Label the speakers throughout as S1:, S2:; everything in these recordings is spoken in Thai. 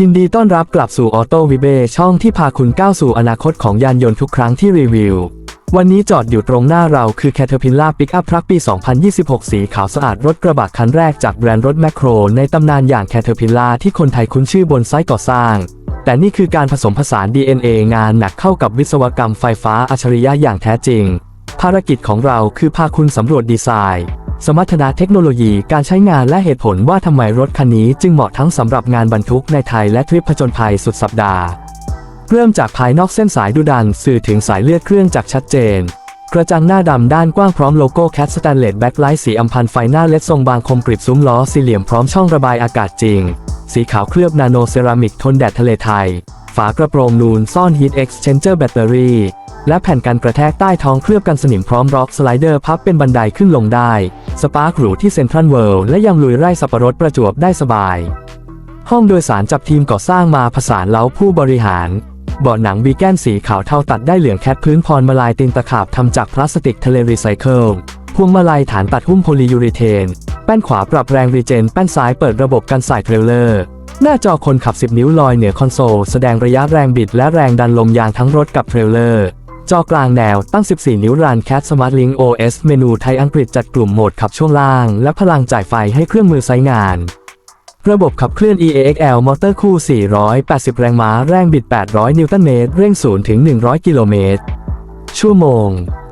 S1: ยินดีต้อนรับกลับสู่ออโต้วิเบช่องที่พาคุณก้าวสู่อนาคตของยานยนต์ทุกครั้งที่รีวิว วันนี้จอดอยู่ตรงหน้าเราคือ Caterpillar Pickup Truck ปี 2026 สีขาวสะอาดรถกระบะคันแรกจากแบรนด์รถแมคโคร ในตำนานอย่าง Caterpillar ที่คนไทยคุ้นชื่อบนไซต์ก่อสร้าง แต่นี่คือการผสมผสาน DNA งานหนักเข้ากับวิศวกรรมไฟฟ้าอัจฉริยะอย่างแท้จริง ภารกิจของเราคือพาคุณสำรวจดีไซน์ สมรรถนะเทคโนโลยีการใช้งานและเหตุผลว่าทำไมรถคันนี้จึงเหมาะทั้งสำหรับงานบรรทุกในไทยและทริปผจญภัยสุดสัปดาห์ เริ่มจากภายนอกเส้นสายดุดันสื่อถึงสายเลือดเครื่องจักรชัดเจน กระจังหน้าดำด้านกว้างพร้อมโลโก้แคทสแตนเลสแบ็คไลท์สีอำพันไฟหน้าเล็ดทรงบางคมกริบซุ้มล้อสี่เหลี่ยมพร้อมช่องระบายอากาศจริง สีขาวเคลือบนาโนเซรามิกทนแดดทะเลไทย ฝากระโปรงนูนซ่อนฮีทเอ็กซ์เชนเจอร์แบตเตอรี่ และแผ่นกันกระแทกใต้ท้องเคลือบกันสนิมพร้อมร็อกสไลเดอร์พับเป็นบันไดขึ้นลงได้ สปาร์คหรูที่เซ็นทรัลเวิลด์และยังลุยไร่สับปะรดประจวบได้สบาย ห้องโดยสารจับทีมก่อสร้างมาผสานเล้าผู้บริหารเบาะหนังวีแกนสีขาวเทาตัดได้เหลืองแคทพื้นพรมาลายตินตะขาบทำจากพลาสติกทะเลรีไซเคิลพวงมาลัยฐานตัดหุ้มโพลียูริเทน แป้นขวาปรับแรงรีเจน แป้นซ้ายเปิดระบบกันสายเทรลเลอร์ หน้าจอคนขับ 10 นิ้วลอยเหนือคอนโซล แสดงระยะแรงบิดและแรงดันลมยางทั้งรถกับเทรลเลอร์ จอกลางแนวตั้ง 14 นิ้วรันแค t สมาร์ทลิง OS เมนูไทยอังกฤษจัดกลุ่มโหมดขับช่วงล่าง และพลังจ่ายไฟให้เครื่องมือไซงาน ระบบขับเคลื่อน EAXL มอเตอร์คู่ 480 แรงม้า แรงบิด 800 นิวตันเมตร เร่ง 0 ถึง 100 กิโลเมตร ชั่วโมง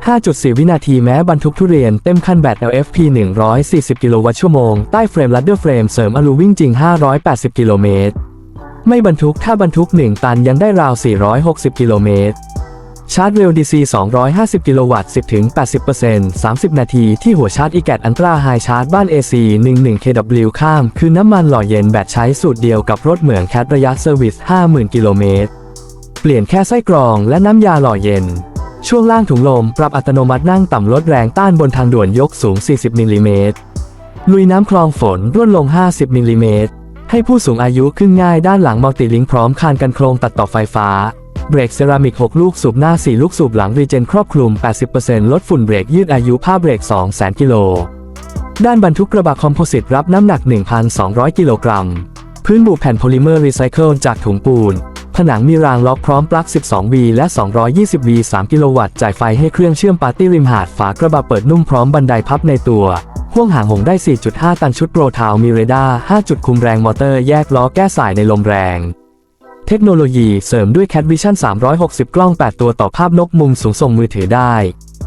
S1: 5.4 วินาทีแม้บรรทุกทุเรียนเต็มคันแบต LFP 140 กิโลวัตต์ชั่วโมง ใต้เฟรมลัดเดอร์เฟรมเสริมอลูวิ่งจริง 580 กิโลเมตร ไม่บรรทุกถ้าบรรทุก 1 ตันยังได้ราว 460 กิโลเมตร ชาร์จเร็ว DC 250 กิโลวัตต์ 10-80% 30 นาที ที่หัวชาร์จ e-gat Ultra High Charge บ้าน AC 11 kW ข้าม คือน้ำมันหล่อเย็นแบตใช้สูตรเดียวกับรถเหมืองแคทระยะเซอร์วิส 50,000 กิโลเมตร เปลี่ยนแค่ไส้กรองและน้ำยาหล่อเย็น ช่วงล่างถุงลม ปรับอัตโนมัตินั่งต่ำลดแรงต้านบนทางด่วนยกสูง 40 มิลลิเมตร ลุยน้ำคลองฝนร่วนลง 50 มิลลิเมตร ให้ผู้สูงอายุขึ้นง่ายด้านหลังมัลติลิงก์พร้อมคานกันโครงตัดต่อไฟฟ้า เบรกเซรามิก 6 ลูกสูบหน้า 4 ลูกสูบหลังรีเจนครอบคลุม 80%ลดฝุ่นเบรกยืดอายุผ้าเบรก 200,000 กิโล ด้านบรรทุกกระบะคอมโพสิตรับน้ำหนัก 1,200 กิโลกรัม พื้นบุแผ่นโพลิเมอร์รีไซเคิลจากถุงปูน ผนังมีรางล็อกพร้อมปลั๊ก 12V และ 220V 3 กิโลวัตต์จ่ายไฟให้เครื่องเชื่อมปาร์ตี้ริมหาดฝากระบะเปิดนุ่มพร้อมบันไดพับในตัวพ่วงหางหงได้ 4.5 ตันชุดโปรทาวมีเรดาร์ 5 จุดคุมแรงมอเตอร์แยกล้อแก้สายในลมแรง เทคโนโลยีเสริมด้วย Cat Vision 360 กล้อง 8 ตัวต่อภาพนกมุมสูงส่งมือถือได้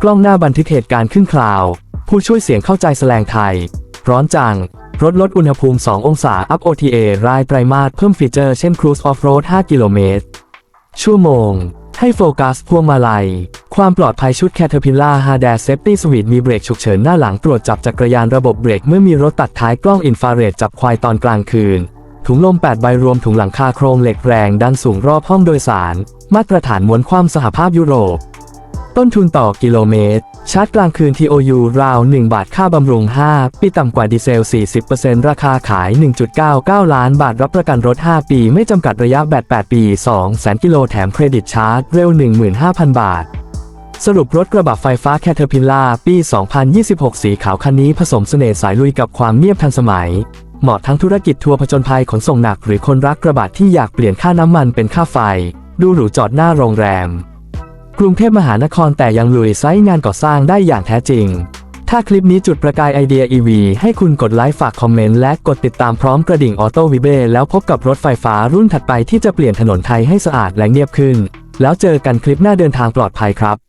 S1: กล้องหน้าบันทึกเหตุการณ์ขึ้นคลาว ผู้ช่วยเสียงเข้าใจแสลงไทย ร้อนจัง รถลดอุณหภูมิ 2 องศา อัพ OTA รายไตรมาสเพิ่มฟีเจอร์เช่น Cruise Off-road 5 กิโลเมตร ชั่วโมง ให้โฟกัสพวงมาลัย ความปลอดภัยชุด Caterpillar Hard Air Safety Suite มีเบรกฉุกเฉินหน้าหลังตรวจจับจักรยานระบบเบรกเมื่อมีรถตัดท้ายกล้องอินฟราเรดจับควายตอนกลางคืน ถุงลม 8 ใบรวมถุงหลังคาโครงเหล็กแรงดันสูงรอบห้องโดยสาร มาตรฐานม้วนคว่ำสหภาพยุโรป ต้นทุนต่อกิโลเมตร ชาร์จกลางคืน TOU ราว 1 บาทค่าบำรุง 5 ปีต่ำกว่าดีเซล 40%ราคาขาย 1.99 ล้านบาทรับประกันรถ 5 ปี ไม่จำกัดระยะแบต8ปี2แสนกิโลแถมเครดิตชาร์จเร็ว 15,000 บาทสรุปรถกระบะไฟฟ้า Caterpillar ปี 2026 สีขาวคันนี้ผสมเสน่ห์สายลุยกับความเงียบทันสมัย เหมาะทั้งธุรกิจทัวร์ผจญภัยขนส่งหนักหรือคนรักกระบะที่อยากเปลี่ยนค่าน้ำมันเป็นค่าไฟ ดูหรูจอดหน้าโรงแรม กรุงเทพมหานครแต่ยังลุยไซต์งานก่อสร้างได้อย่างแท้จริง ถ้าคลิปนี้จุดประกายไอเดีย EV ให้คุณกดไลค์ฝากคอมเมนต์และกดติดตามพร้อมกระดิ่งออโต้วิเบแล้วพบกับรถไฟฟ้ารุ่นถัดไปที่จะเปลี่ยนถนนไทยให้สะอาดและเงียบขึ้น แล้วเจอกันคลิปหน้าเดินทางปลอดภัยครับ